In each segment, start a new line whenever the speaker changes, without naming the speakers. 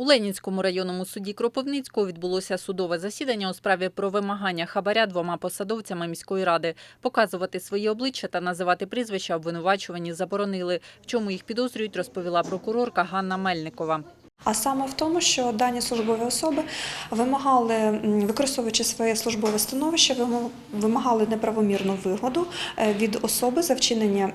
У Ленінському районному суді Кропивницького відбулося судове засідання у справі про вимагання хабаря двома посадовцями міської ради. Показувати свої обличчя та називати прізвища обвинувачувані заборонили. В чому їх підозрюють, розповіла прокурорка Ганна Мельникова.
А саме в тому, що дані службові особи вимагали, використовуючи своє службове становище, вимагали неправомірну вигоду е, від особи за вчинення.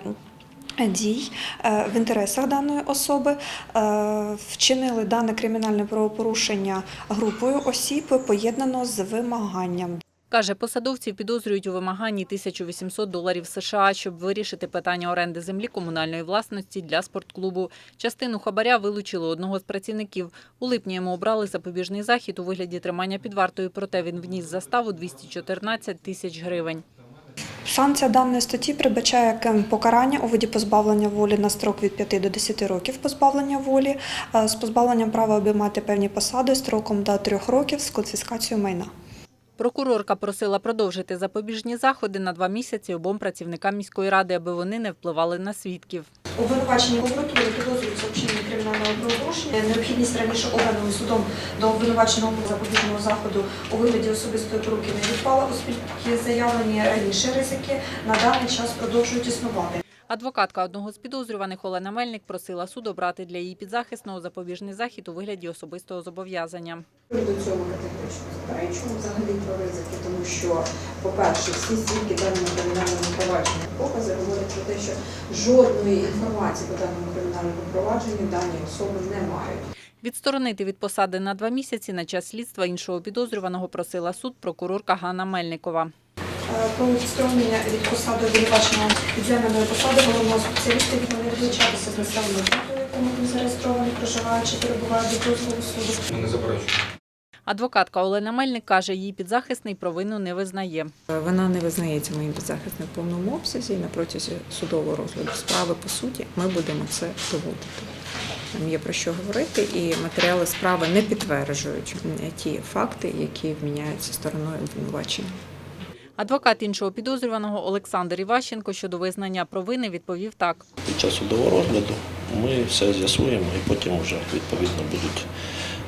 Дій е, в інтересах даної особи е, вчинили дане кримінальне правопорушення групою осіб, поєднано з вимаганням.
Каже, посадовців підозрюють у вимаганні 1800 доларів США, щоб вирішити питання оренди землі комунальної власності для спортклубу. Частину хабаря вилучили одного з працівників. У липні йому обрали запобіжний захід у вигляді тримання під вартою, проте він вніс заставу 214 тисяч гривень.
Санкція даної статті передбачає як покарання у виді позбавлення волі на строк від 5 до 10 років позбавлення волі е, з позбавленням права обіймати певні посади строком до 3 років з конфіскацією майна.
Прокурорка просила продовжити запобіжні заходи на два місяці обом працівникам міської ради, аби вони не впливали на свідків.
Обвинувачені прокуратури підозрюються вчинення кримінального правопорушення. Необхідність раніше обраною судом до обвинуваченого запобіжного заходу у вигляді особистої поруки не відпала, оскільки заявлені раніше ризики на даний час продовжують існувати.
Адвокатка одного з підозрюваних Олена Мельник просила суд обрати для її підзахисного запобіжний захід у вигляді особистого зобов'язання.
Ми до цього категорично заперечуємо взагалі про ризики, тому що, по-перше, всі свідки даному кримінальному провадженні покази говорять про те, що жодної інформації по даному кримінальному провадженню дані особи не мають.
Відсторонити від посади на два місяці на час слідства іншого підозрюваного просила суд прокурорка Ганна Мельникова.
Е, Про відсторонення від посади обвинуваченого від займаної посади головного спеціаліста від не відлучатися з населеного пункту, в якому він зареєстрований, проживає чи перебуває до дозволу суду.
Ми не заперечуємо.
Адвокатка Олена Мельник каже, її підзахисний провину не визнає.
Вона не визнається моїм підзахисним в повному обсязі і на протязі судового розгляду справи по суті ми будемо це доводити. Нам є про що говорити, і матеріали справи не підтверджують ті факти, які вміняються стороною обвинувачення.
Адвокат іншого підозрюваного Олександр Іващенко щодо визнання провини відповів так.
Під час судового розгляду ми все з'ясуємо і потім вже відповідно будуть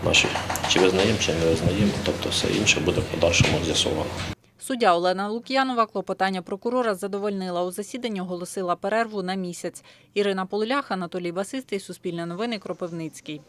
наші чи визнаємо, чи не визнаємо. Тобто все інше буде в подальшому з'ясовано.
Суддя Олена Лук'янова клопотання прокурора задовольнила у засіданні, оголосила перерву на місяць. Ірина Полулях, Анатолій Басистий, Суспільне новини, Кропивницький.